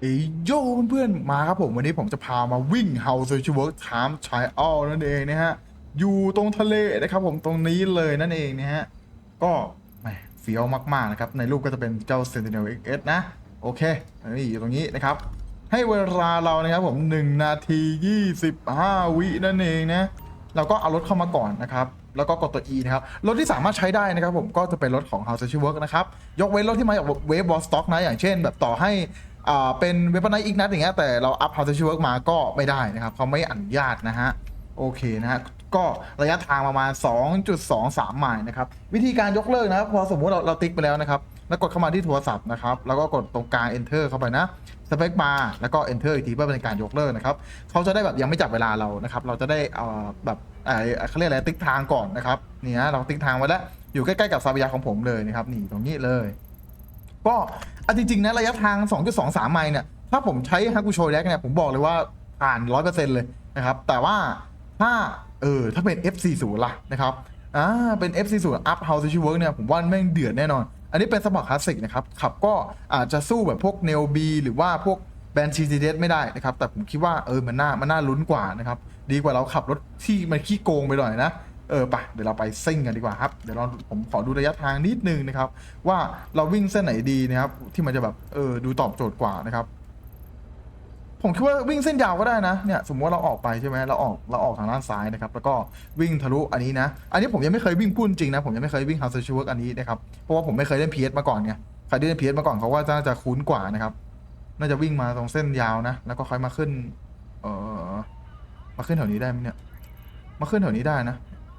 เอ้ยโยเพื่อนๆมาครับผมวันนี้ผมจะพามาวิ่ง How Social Work Time Trial นั่นเองนะฮะ อยู่ตรงทะเลนะครับผมตรงนี้เลยนั่นเองนะฮะ ก็แหมเฟี้ยวมากๆนะครับ ในรูปก็จะเป็นเจ้า Sentinel XS นะ โอเคนี่อยู่ตรงนี้นะครับ ให้เวลาเรานะครับผม 1 นาที 25 วินั่นเองนะ เราก็เอารถเข้ามาก่อนนะครับแล้วก็กดตัว E นะครับ รถที่สามารถใช้ได้นะครับผมก็จะเป็นรถของ House Social Work นะครับ ยกเว้นรถที่มาจากเวฟบอสต็อกนะ อย่างเช่น แบบต่อให้ อ่าเป็นเวฟไนอีกนัดอย่างเงี้ยแต่เราอัพ House Social Work มาก็ไม่ได้นะครับเขาไม่อนุญาตนะฮะโอเคนะฮะก็ระยะทางประมาณ 2.23 ไมล์นะครับวิธีการยกเลิกนะครับพอสมมุติเราเราติ๊กไปแล้วนะครับแล้วกดเข้ามาที่โทรศัพท์นะครับแล้วก็กดตรงกลาง enter เข้าไปนะสเปคบาร์แล้วก็ enter อีกทีเพื่อเป็นการยกเลิกนะครับเขาจะได้แบบยังไม่จับเวลาเรานะครับเราจะได้เอ่อแบบเอ่อเขาเรียกอะไรติ๊กทางก่อนนะครับนี่ฮะเราติ๊กทางไว้แล้วอยู่ใกล้ๆกับซาบิยาของผมเลยนะครับนี่ตรงนี้เลย ก็เอาจริงๆนะระยะทาง 2.23 ไมล์เนี่ย ถ้าผมใช้ฮากุโชแดกเนี่ย ผมบอกเลยว่าผ่าน 100%เลยนะครับ แต่ว่าถ้าเออถ้าเป็น F40 ล่ะนะครับอ่าเป็น F40 Up House to Work เนี่ย ผมว่าแม่งเดือดแน่นอน อันนี้เป็นสปอร์ตคลาสสิกนะครับขับก็อาจจะสู้แบบพวก n e o B หรือว่าพวกแบนด์ c ีเดสไม่ได้นะครับ แต่ผมคิดว่าเออมันน่ามันน่าลุ้นกว่านะครับ ดีกว่าเราขับรถที่มันขี้โกงไปหน่อยนะ เออไปเดี๋ยวเราไปซิ่งกันดีกว่าครับ เดี๋ยวเราผมขอดูระยะทางนิดนึงนะครับ ว่าเราวิ่งเส้นไหนดีนะครับ ที่มันจะแบบเออดูตอบโจทย์กว่านะครับ ผมคิดว่าวิ่งเส้นยาวก็ได้นะเนี่ยสมมติว่าเราออกไปใช่ไหมเราออกเราออกทางด้านซ้ายนะครับ แล้วก็วิ่งทะลุอันนี้นะ อันนี้ผมยังไม่เคยวิ่งพูดจริงนะผมยังไม่เคยวิ่ง House of Work อันนี้นะครับเพราะว่าผมไม่เคยเล่น PS มาก่อนไงใครที่เล่น PS มาก่อนเขาว่าน่าจะคุ้นกว่านะครับ น่าจะวิ่งมาตรงเส้นยาวนะแล้วก็ค่อยมาขึ้น เออมาขึ้นแถวนี้ได้ไหมเนี่ยมาขึ้นแถวนี้ได้นะ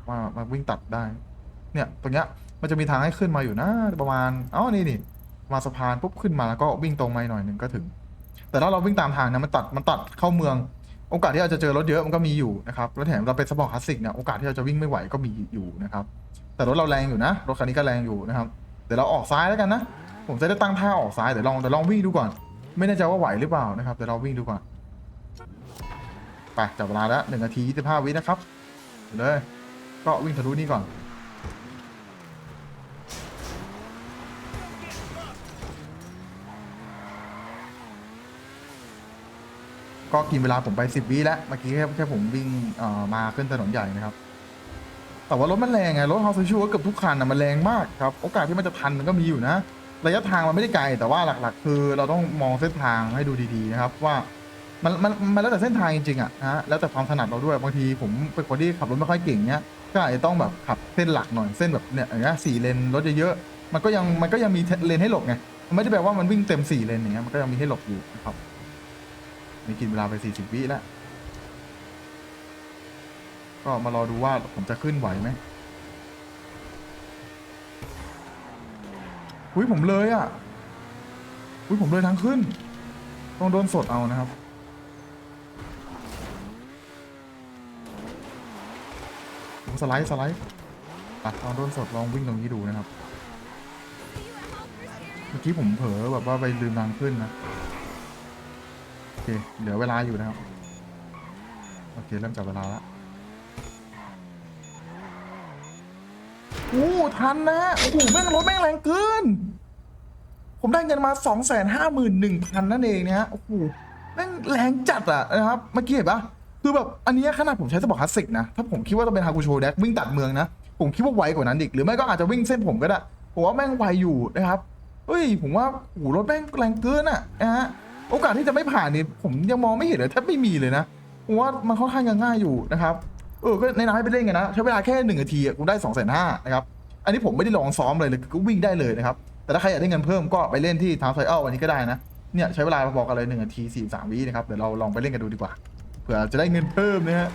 มามาวิ่งตัดได้ เนี่ยตรงเนี้ยมันจะมีทางให้ขึ้นมาอยู่นะ ประมาณอ๋อนี่นี่มาสะพานปุ๊บขึ้นมาแล้วก็วิ่งตรงมาหน่อยหนึ่งก็ถึง แต่ถ้าเราวิ่งตามทางนะมันตัดมันตัดเข้าเมือง โอกาสที่เราจะเจอรถเยอะมันก็มีอยู่นะครับแล้วแถมเราเป็นสปอร์ตคลาสสิกเนี่ยโอกาสที่เราจะวิ่งไม่ไหวก็มีอยู่นะครับ แต่รถเราแรงอยู่นะ รถคันนี้ก็แรงอยู่นะครับเดี๋ยวเราออกซ้ายแล้วกันนะผมจะได้ตั้งท่าออกซ้ายเดี๋ยวลองเดี๋ยวลองวิ่งดูก่อน ไม่แน่ใจว่าไหวหรือเปล่านะครับเดี๋ยวเราวิ่งดูก่อนไปจับเวลาแล้วหนึ่งนาทียี่สิบห้าวินะครับเดี๋ยวเลย ก็วิ่งทะลุนี่ก่อน ก็กินเวลาผมไปสิบวิแล้วเมื่อกี้แค่แค่ผมวิ่งมาขึ้นถนนใหญ่นะครับ แต่ว่ารถมันแรงไงรถฮอสชูเกือบทุกคันนะมันแรงมากครับ โอกาสที่มันจะทันมันก็มีอยู่นะ ระยะทางมันไม่ได้ไกลแต่ว่าหลัก ๆ คือเราต้องมองเส้นทางให้ดูดีๆนะครับว่า มันมันมันแล้วแต่เส้นทางจริงๆอะนะฮะแล้วแต่ความถนัดเราด้วยบางทีผมเป็นคนที่ขับรถไม่ค่อยเก่งเนี้ยก็อาจจะต้องแบบขับเส้นหลักหน่อยเส้นแบบเนี่ยอย่างเงี้ยสี่เลนรถเยอะๆมันก็ยังมันก็ยังมีเลนให้หลบไงมันไม่ได้แปลว่ามันวิ่งเต็มสี่เลนอย่างเงี้ยมันก็ยังมีให้หลบอยู่นะครับนี่กินเวลาไปสี่สิบวิแล้วก็มารอดูว่าผมจะขึ้นไหวไหมอุ้ยผมเลยอะอุ้ยผมเลยทางขึ้น ต้องโดนสดเอานะครับ ผม สไลด์สไลด์อะลองโดนสดลองวิ่งตรงนี้ดูนะครับ เมื่อกี้ผมเผลอแบบว่าไปลืมทางขึ้นนะ โอเค เหลือเวลาอยู่นะครับ โอเค เริ่มจับเวลาล้วโอ้ทันนะโอ้โหแม่งรถแม่งแรงเกิน ผมได้เงินมาสองแสนห้าหมื่นหนึ่งพันนั่นเองนะฮะโอ้โหแม่งแรงจัดอะนะครับ เมื่อกี้เห็นปะ คือแบบอันนี้ขนาดผมใช้สปอร์ตคลาสสิกนะ ถ้าผมคิดว่าต้องเป็นฮากุโชแดกวิ่งตัดเมืองนะ ผมคิดว่าไวกว่านั้นอีก หรือไม่ก็อาจจะวิ่งเส้นผมก็ได้ ผมว่าแม่งไวอยู่นะครับเฮ้ย ผมว่าโอ้รถแม่งแรงเกินอะนะฮะ โอกาสที่จะไม่ผ่านนี่ผมยังมองไม่เห็นเลยแทบไม่มีเลยนะผมว่ามันค่อนข้างง่ายอยู่นะครับ เออ ก็ในน้ำให้ไปเล่นกันนะ ใช้เวลาแค่หนึ่งนาทีกูได้สองแสนห้านะครับ อันนี้ผมไม่ได้ลองซ้อมเลยเลยก็วิ่งได้เลยนะครับ แต่ถ้าใครอยากได้เงินเพิ่มก็ไปเล่นที่ทาวน์ไซเอลวันนี้ก็ได้นะ เนี่ยใช้เวลาบอกกันเลยหนึ่งนาทีสี่สามวินะครับ เดี๋ยวเราลองไปเล่นกันดูดีกว่า ผื่อจะได้เงินเพิ่มนะฮะ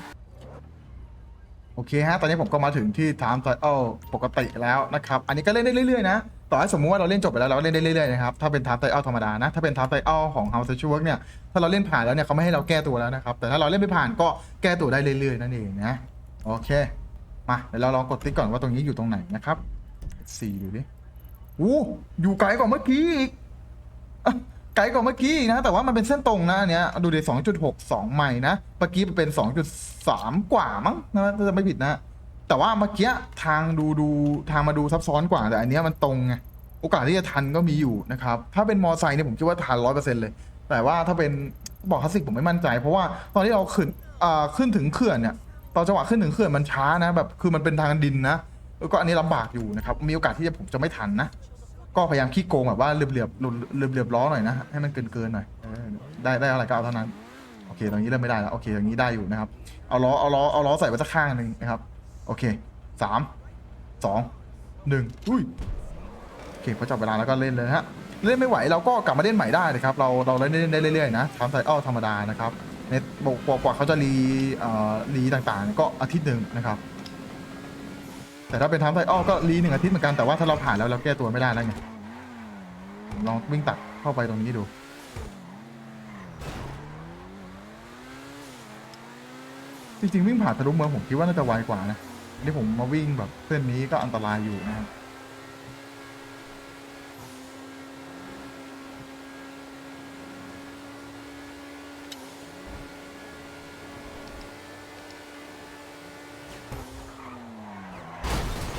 โอเคฮะ ตอนนี้ผมก็มาถึงที่ Time Trial ปกติแล้วนะครับ อันนี้ก็เล่นได้เรื่อยๆนะ ต่อให้สมมุติว่าเราเล่นจบไปแล้วเราก็เล่นได้เรื่อยๆนะครับ ถ้าเป็น Time Trial ธรรมดานะ ถ้าเป็น Time Trial ของ House of Work เนี่ย ถ้าเราเล่นผ่านแล้วเนี่ยเขาไม่ให้เราแก้ตัวแล้วนะครับ แต่ถ้าเราเล่นไม่ผ่านก็แก้ตัวได้เรื่อยๆนั่นเองนะ โอเค มาเดี๋ยวเราลองกดติ๊กก่อนว่าตรงนี้อยู่ตรงไหนนะครับสี่ดูดิอู้อยู่ไกลกว่าเมื่อกี้อีก ไกลกว่าเมื่อกี้นะ แต่ว่ามันเป็นเส้นตรงนะอันเนี้ยดูดิสองจุดหกสองไมล์นะเมื่อกี้เป็นสองจุดสามกว่ามั้งนะถ้าจะไม่ผิดนะ แต่ว่าเมื่อกี้ทางดูดูทางมาดูซับซ้อนกว่าแต่อันเนี้ยมันตรงไงโอกาสที่จะทันก็มีอยู่นะครับ ถ้าเป็นมอไซค์เนี่ยผมคิดว่าทันร้อยเปอร์เซ็นต์เลย แต่ว่าถ้าเป็นบอกคลาสสิกผมไม่มั่นใจ เพราะว่าตอนที่เราขึ้นขึ้นถึงเขื่อนเนี่ยตอนจังหวะขึ้นถึงเขื่อนมันช้านะแบบคือมันเป็นทางดินนะ ก็อันนี้ลำบากอยู่นะครับ มีโอกาสที่จะผมจะไม่ทันนะ ก็พยายามขี้โกงแบบว่าเหลือบเหลือบเหลือบเหลือบล้อหน่อยนะให้มันเกินเกินๆหน่อยเออได้ได้อะไรก็เอาเท่านั้นโอเคตรงนี้เริ่มไม่ได้แล้วโอเคตรงนี้ได้อยู่นะครับ เอาล้อเอาล้อเอาล้อใส่ไว้สักข้างหนึ่งนะครับ โอเคสามสองหนึ่งอุ้ยโอเคพอจับเวลาแล้วก็เล่นเลยฮะเล่นไม่ไหวเราก็กลับมาเล่นใหม่ได้นะครับ เราเราเล่นได้เรื่อยๆนะทำไซอ้อธรรมดานะครับในกว่ากว่าเขาจะรีเอ่อรีต่างๆ ก็อาทิตย์หนึ่งนะครับ แต่ถ้าเป็นทำไซอ้อก็รีหนึ่งอาทิตย์เหมือนกันแต่ว่าถ้าเราผ่านแล้วเราแก้ตัวไม่ได้แล้วไงลองวิ่งตัดเข้าไปตรงนี้ดู จริงๆวิ่งผ่านทะลุเมืองผมคิดว่าน่าจะไวกว่านะที่ผมมาวิ่งแบบเส้นนี้ก็อันตรายอยู่นะครับ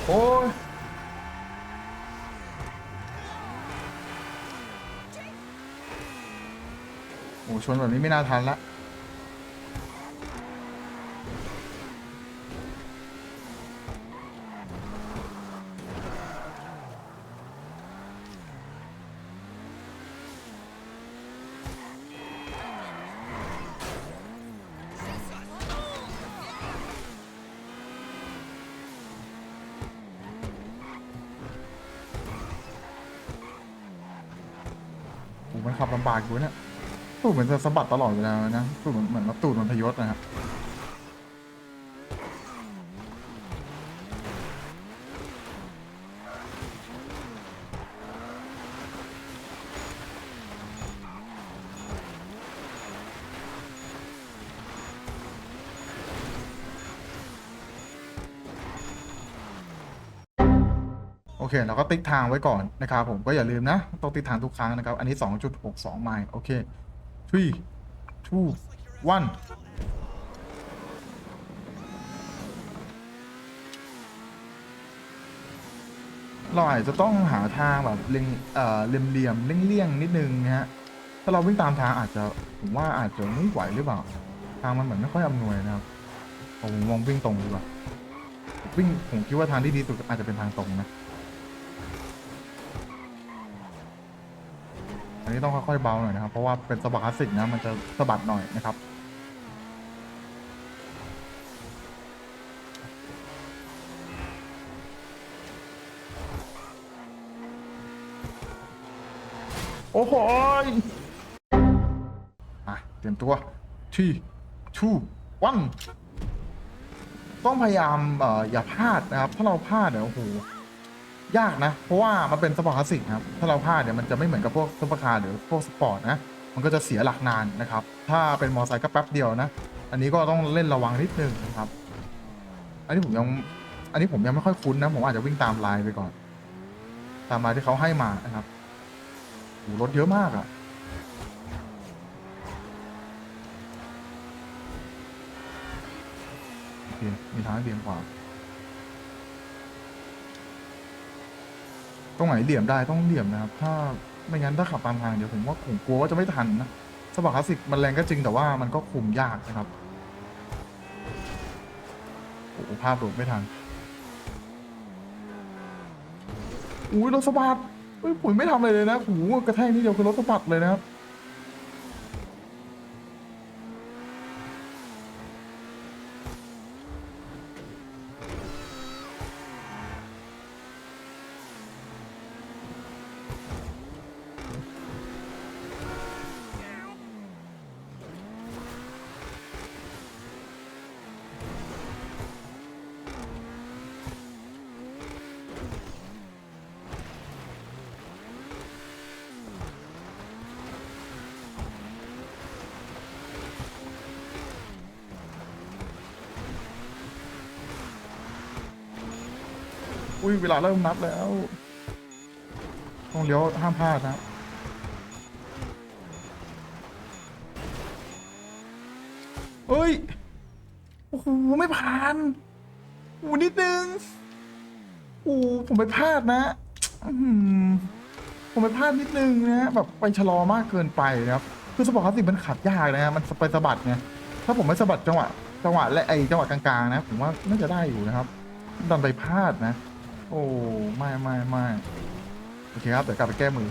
โอ้ยโอ้ชนแบบนี้ไม่น่าทันละ ขับลำบากอยู่เนี่ยตูดเหมือนจะสะบัดตลอดเวลานะตูดเหมือนเหมือนว่าตูดมันพยศนะครับ อเคเราก็ติ๊กทางไว้ก่อนนะครับผมก็อย่าลืมนะ ต้องติ๊กทางทุกครั้งนะครับ อันนี้ 2.62 ไมล์โอเค three two one เราอาจจะต้องหาทางแบบเลียงเอ่อเหลี่ยมๆเลี่ยงนิดนึงนะฮะ ถ้าเราวิ่งตามทางอาจจะผมว่าอาจจะไม่ไหวหรือเปล่า ทางมันเหมือนไม่ค่อยอำนวยนะครับผมมองวิ่งตรงดีกว่า วิ่งผมคิดว่าทางที่ดีสุดอาจจะเป็นทางตรงนะ อันนี้ต้องค่อยๆเบาหน่อยนะครับ เพราะว่าเป็นสปาร์คลาสสิกนะ มันจะสะบัดหน่อยนะครับ โอ้โหยอะเตรียมตัวที่ทูวันต้องพยายามเอ่ออย่าพลาดนะครับ ถ้าเราพลาดเดี๋ยวโอ้โห ยากนะ เพราะว่ามันเป็นสปอร์ตคลาสสิกนะครับ ถ้าเราพลาดเนี่ยมันจะไม่เหมือนกับพวกซุปเปอร์คาร์หรือพวกสปอร์ตนะ มันก็จะเสียหลักนานนะครับ ถ้าเป็นมอเตอร์ไซค์ก็แป๊บเดียวนะ อันนี้ก็ต้องเล่นระวังนิดนึงนะครับ อันนี้ผมยัง อันนี้ผมยังไม่ค่อยคุ้นนะ ผมอาจจะวิ่งตามลายไปก่อน ตามลายที่เขาให้มานะครับโหรถเยอะมากอะโอเคมีทางเบี่ยงขวา ตรงไหนเหลี่ยมได้ต้องเหลี่ยมนะครับ ถ้าไม่งั้นถ้าขับตามทางเดี๋ยวผมว่าผมกลัวว่าจะไม่ทันนะสปอร์ตคลาสสิกมันแรงก็จริงแต่ว่ามันก็คุมยากนะครับโอ้ภาพหลุดไม่ทันอุ้ยรถสะบัดเฮ้ยผมไม่ทำอะไรเลยนะโอ้โหกระแทกนิดเดียวคือรถสะบัดเลยนะครับ อุ้ยเวลาเริ่มนับแล้ว ต้องเลี้ยวห้ามพลาดนะเฮ้ย โอ้โห ไม่ผ่านโอ้นิดนึงโอ้ผมไปพลาดนะผมไปพลาดนิดนึงนะ แบบไปชะลอมากเกินไปนะครับ คือสปอร์ตคลาสสิกมันขับยากนะฮะมันไปสะบัดไงถ้าผมไม่สะบัดจังหวะ จังหวะและไอจังหวะกลางๆนะ ผมว่าน่าจะได้อยู่นะครับ ดันไปพลาดนะ อ้ไม่ไม่ไม่โอเคครับเดี๋ยวกลับไปแก้มือ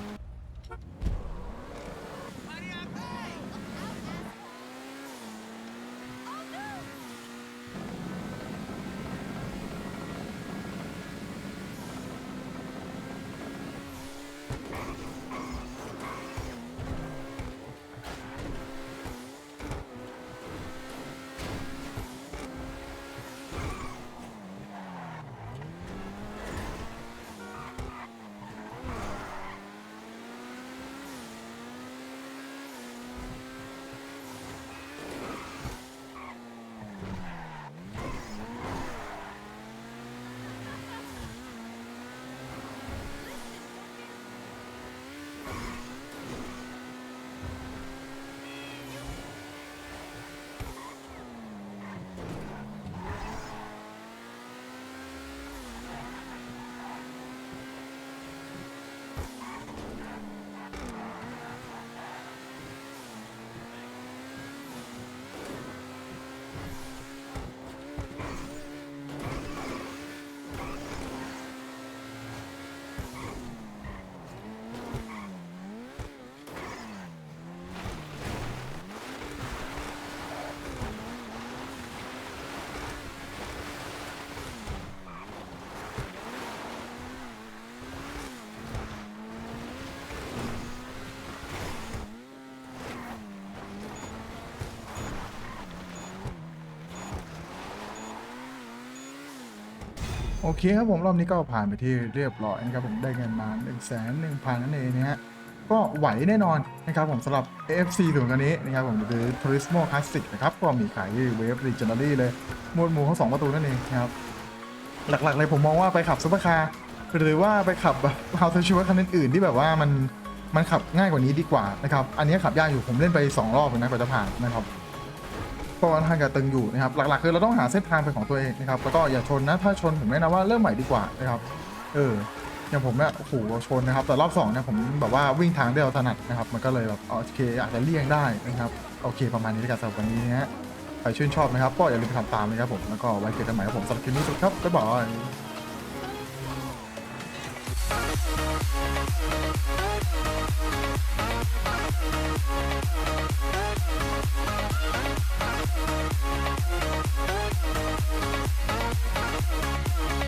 โอเคครับผมรอบนี้ก็ผ่านไปที่เรียบร้อยนะครับผมได้เงินมา1นึ่งแสนหนึ่งพันนั่นเองนะฮะก็ไหวแน่นอนนะครับผมสำหรับ AFC ถึงกันนี้นะครับผมหรือ Turismo Classic นะครับก็มีขายที่เวฟ Legendary เลยหมวดหมู่ทั้งสองประตูนั่นเองนะครับหลักๆเลยผมมองว่าไปขับซุปเปอร์คาร์หรือว่าไปขับแบบเฮาส์ชูคันอื่นๆที่แบบว่ามันมันขับง่ายกว่านี้ดีกว่านะครับอันนี้ขับยากอยู่ผมเล่นไป 2 รอบนะกว่าจะผ่านนะครับ เพราะว่าทางกับตึงอยู่นะครับหลักๆ คือเราต้องหาเส้นทางเป็นของตัวเองนะครับแล้วก็อย่าชนนะถ้าชนผมแนะนำว่าเริ่มใหม่ดีกว่านะครับเอออย่างผมเนี่ยโอ้โหชนนะครับ แต่รอบสองเนี่ยผมแบบว่าวิ่งทางเดียวถนัดนะครับ มันก็เลยแบบโอเคอาจจะเลี่ยงได้นะครับโอเค ประมาณนี้แล้วกันสำหรับวันนี้นะฮะใครชื่นชอบนะครับก็อย่าลืมไปทำตามนะครับผมแล้วก็ไว้เจอกันใหม่ครับผมสำหรับคลิปนี้สุดครับบ๊ายบาย We'll